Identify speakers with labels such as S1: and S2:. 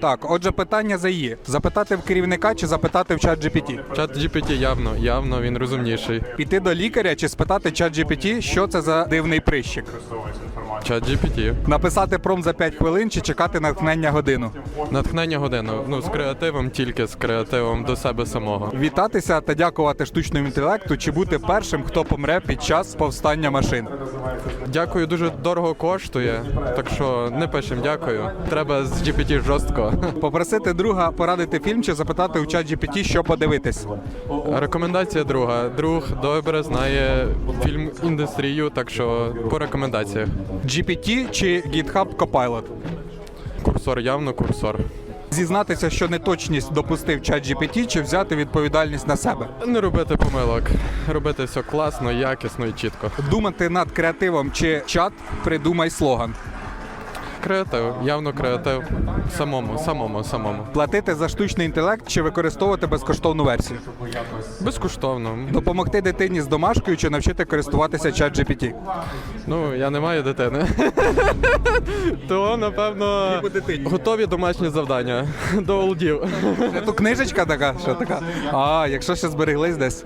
S1: Так, отже, питання за її. Запитати в керівника чи запитати в чат GPT?
S2: Чат GPT явно, явно він розумніший.
S1: Піти до лікаря чи спитати чат GPT, що це за дивний прищик?
S2: Чат GPT.
S1: Написати пром за 5 хвилин чи чекати натхнення годину?
S2: Натхнення годину. Ну, з креативом, тільки з креативом до себе самого.
S1: Вітатися та дякувати штучному інтелекту чи бути першим, хто помре під час повстання машин.
S2: Дякую, дуже дорого коштує. Так що не пишемо дякую. Треба з GPT жорстко.
S1: Попросити друга порадити фільм чи запитати у чат GPT, що подивитись.
S2: Рекомендація друга. Друг добре знає фільм індустрію, так що по рекомендаціях.
S1: GPT чи GitHub Copilot?
S2: Курсор явно курсор.
S1: Зізнатися, що неточність допустив чат GPT, чи взяти відповідальність на себе.
S2: Не робити помилок, робити все класно, якісно і чітко.
S1: Думати над креативом чи чат, придумай слоган.
S2: Креатив, явно креатив. Самому, самому, самому.
S1: Платити за штучний інтелект чи використовувати безкоштовну версію.
S2: Безкоштовно.
S1: Допомогти дитині з домашкою чи навчити користуватися чат GPT.
S2: Ну, я не маю дитини. То, напевно, готові домашні завдання до олдів.
S1: Це то книжечка така, що така. А, якщо ще збереглись десь.